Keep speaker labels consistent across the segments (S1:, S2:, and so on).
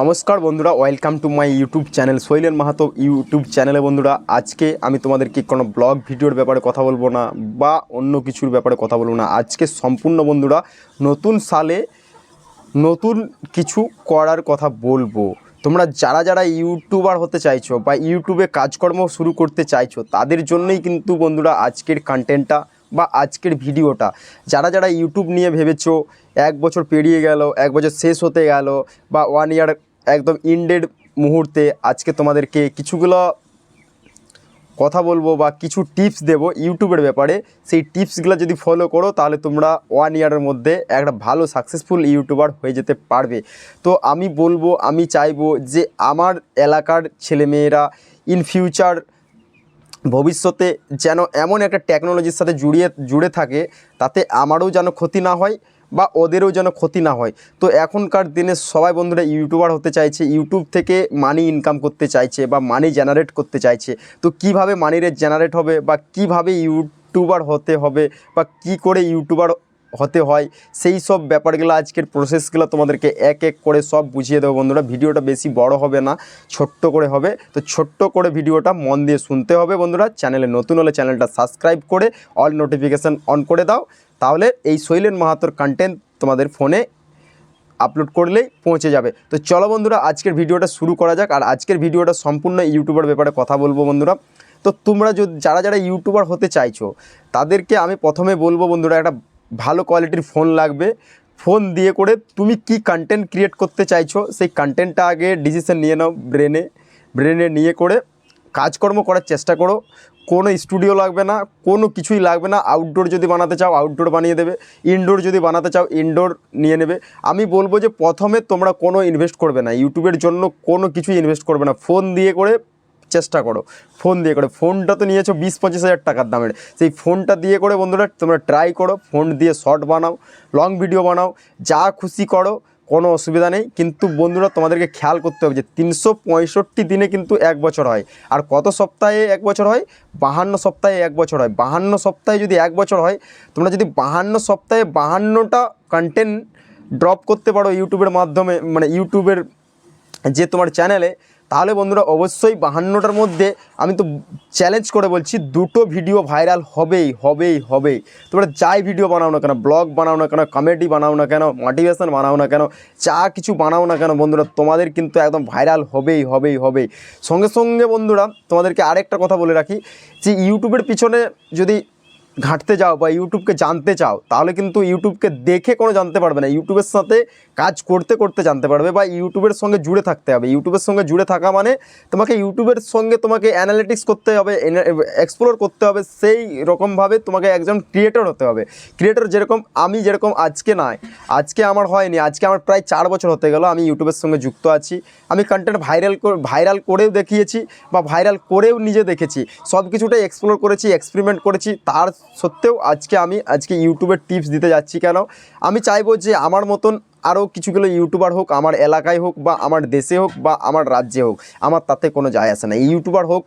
S1: নমস্কার বন্ধুরা welcome to my YouTube channel Shailen Mahato YouTube চ্যানেলে বন্ধুরা। আজকে আমি তোমাদেরকে কোনো ব্লগ ভিডিওর ব্যাপারে কথা বলব না, বা অন্য কিছুর ব্যাপারে কথা বলব না। আজকে সম্পূর্ণ বন্ধুরা, নতুন সালে নতুন কিছু করার কথা বলব। তোমরা যারা যারা ইউটিউবার হতে চাইছো, বা ইউটিউবে কাজকর্ম শুরু করতে চাইছো, তাদের জন্যই কিন্তু বন্ধুরা আজকের কন্টেন্টটা বা আজকের ভিডিওটা, যারা যারা ইউটিউব নিয়ে ভেবেছো এক বছর পেরিয়ে গেল, এক বছর শেষ হতে গেল, বা ওয়ান ইয়ার একদম ইন্ডেড মুহূর্তে আজকে তোমাদেরকে কিছুগুলো কথা বলব বা কিছু টিপস দেবো ইউটিউবের ব্যাপারে, সেই টিপসগুলো যদি ফলো করো, তাহলে তোমরা ওয়ান ইয়ারের মধ্যে একটা ভালো সাকসেসফুল ইউটিউবার হয়ে যেতে পারবে। তো আমি বলব, আমি চাইব যে আমার এলাকার ছেলেমেয়েরা ইন ফিউচার ভবিষ্যতে যেন এমন একটা টেকনোলজির সাথে জুড়িয়ে, জুড়ে থাকে, তাতে আমারও যেন ক্ষতি না হয় বা ওদেরও যেন ক্ষতি না হয়। তো এখনকার দিনে সবাই বন্ধুরা ইউটিউবার হতে চাইছে ইউটিউব থেকে মানি ইনকাম করতে চাইছে বা মানি জেনারেট করতে চাইছে। তো কীভাবে মানি রেট জেনারেট হবে বা কীভাবে ইউটিউবার হতে হবে বা কি করে ইউটিউবার হতে হয়। সেই সব ব্যাপারগুলো, আজকের প্রসেসগুলো তোমাদেরকে এক এক করে সব বুঝিয়ে দেবো বন্ধুরা। ভিডিওটা বেশি বড় হবে না, ছোট্ট করে হবে। তো ছোট্ট করে ভিডিওটা মন দিয়ে শুনতে হবে বন্ধুরা। চ্যানেলে নতুন হলে চ্যানেলটা সাবস্ক্রাইব করে অল নোটিফিকেশান অন করে দাও। তাহলে এই শৈলেন মাহাতোর কন্টেন্ট তোমাদের ফোনে আপলোড করলেই পৌঁছে যাবে। তো চলো বন্ধুরা, আজকের ভিডিওটা শুরু করা যাক। আর আজকের ভিডিওটা সম্পূর্ণ ইউটিউবের ব্যাপারে কথা বলব বন্ধুরা। তো তোমরা যদি, যারা যারা ইউটিউবার হতে চাইছো, তাদেরকে আমি প্রথমে বলব বন্ধুরা, একটা ভালো কোয়ালিটির ফোন লাগবে। ফোন দিয়ে করে তুমি কি কন্টেন্ট ক্রিয়েট করতে চাইছো, সেই কন্টেন্টটা আগে ডিসিশন নিয়ে নাও ব্রেনে ব্রেনে নিয়ে করে কাজকর্ম করার চেষ্টা করো। কোনো স্টুডিও লাগবে না, কোনো কিছুই লাগবে না। আউটডোর যদি বানাতে চাও আউটডোর বানিয়ে দেবে। ইনডোর যদি বানাতে চাও ইনডোর নিয়ে নেবে। আমি বলব যে প্রথমে তোমরা কোনো ইনভেস্ট করবে না। ইউটিউবের জন্য কোনো কিছুই ইনভেস্ট করবে না। ফোন দিয়ে করে চেষ্টা করো। ফোন দিয়ে করে। ফোনটা তো নিয়েছো বিশ পঁচিশ হাজার টাকার দামের। সেই ফোনটা দিয়ে করে বন্ধুরা তোমরা ট্রাই করো। ফোন দিয়ে শর্ট বানাও লং ভিডিও বানাও, যা খুশি করো, কোনো অসুবিধা নেই। কিন্তু বন্ধুরা তোমাদেরকে খেয়াল করতে হবে যে তিনশো পঁয়ষট্টি দিনে কিন্তু এক বছর হয়। আর কত সপ্তাহে এক বছর হয়? বাহান্ন সপ্তাহে এক বছর হয়। বাহান্ন সপ্তাহে যদি এক বছর হয়, তোমরা যদি বাহান্ন সপ্তাহে বাহান্নটা কন্টেন্ট ড্রপ করতে পারো ইউটিউবের মাধ্যমে মানে ইউটিউবের যে তোমার চ্যানেলে তাহলে বন্ধুরা অবশ্যই বাহান্নটার মধ্যে আমি তো চ্যালেঞ্জ করে বলছি, দুটো ভিডিও ভাইরাল হবেই হবেই হবেই। তোমরা যাই ভিডিও বানাও না কেন ব্লগ বানাও না কেন কমেডি বানাও না কেন মোটিভেশন বানাও না কেন, যা কিছু বানাও না কেন বন্ধুরা, তোমাদের কিন্তু একদম ভাইরাল হবেই হবেই হবেই। সঙ্গে সঙ্গে বন্ধুরা, তোমাদেরকে আরেকটা কথা বলে রাখি যে ইউটিউবের পিছনে যদি ঘাঁটতে যাও বা ইউটিউবকে জানতে চাও, তাহলে কিন্তু ইউটিউবকে দেখে কোনো জানতে পারবে না। ইউটিউবের সাথে কাজ করতে করতে জানতে পারবে বা ইউটিউবের সঙ্গে জুড়ে থাকতে হবে। ইউটিউবের সঙ্গে জুড়ে থাকা মানে তোমাকে ইউটিউবের সঙ্গে তোমাকে অ্যানালিটিক্স করতে হবে এক্সপ্লোর করতে হবে, সেই রকমভাবে তোমাকে একজন ক্রিয়েটর হতে হবে। ক্রিয়েটর যেরকম আমি, যেরকম আজকে নয় আজকে আমার হয়নি, আজকে আমার প্রায় চার বছর হতে গেল আমি ইউটিউবের সঙ্গে যুক্ত আছি। আমি কন্টেন্ট ভাইরাল ভাইরাল করেও দেখিয়েছি বা ভাইরাল করেও নিজে দেখেছি। সব কিছুটাই এক্সপ্লোর করেছি এক্সপেরিমেন্ট করেছি, তার সত্ত্বেও আজকে আমি, আজকে ইউটিউবের টিপস দিতে যাচ্ছি কেন? আমি চাইব যে আমার মতন আরও কিছুগুলো ইউটিউবার হোক, আমার এলাকায় হোক বা আমার দেশে হোক বা আমার রাজ্যে হোক, আমার তাতে কোনো যায় আসে না। ইউটিউবার হোক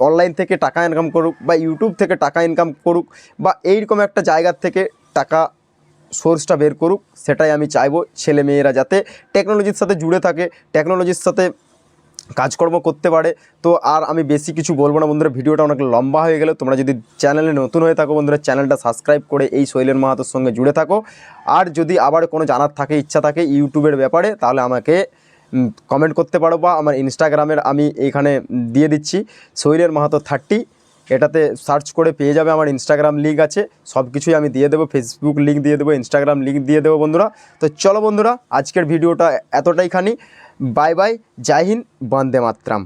S1: অনলাইন থেকে টাকা ইনকাম করুক বা ইউটিউব থেকে টাকা ইনকাম করুক বা এইরকম একটা জায়গার থেকে টাকা সোর্সটা বের করুক, সেটাই আমি চাইব ছেলে মেয়েরা যাতে টেকনোলজির সাথে জুড়ে থাকে টেকনোলজির সাথে কাজকর্ম করতে পারে। তো আর আমি বেশি কিছু বলব না বন্ধুরা, ভিডিওটা অনেক লম্বা হয়ে গেলে। তোমরা যদি চ্যানেলে নতুন হয়ে থাকো বন্ধুরা, চ্যানেলটা সাবস্ক্রাইব করে এই শৈলেন মাহাতোর সঙ্গে জুড়ে থাকো। আর যদি আবার কোনো জানার থাকে, ইচ্ছা থাকে ইউটিউবের ব্যাপারে, তাহলে আমাকে কমেন্ট করতে পারো বা আমার ইনস্টাগ্রামের আমি এইখানে দিয়ে দিচ্ছি। শৈলেন মাহাতো থার্টি এটাতে সার্চ করে পেয়ে যাবে আমার ইনস্টাগ্রাম লিঙ্ক আছে। সব কিছুই আমি দিয়ে দেবো ফেসবুক লিঙ্ক দিয়ে দেবো ইনস্টাগ্রাম লিঙ্ক দিয়ে দেবো বন্ধুরা। তো চলো বন্ধুরা, আজকের ভিডিওটা এতটাই খানি বাই বাই জাহিন বন্দে মাতরম।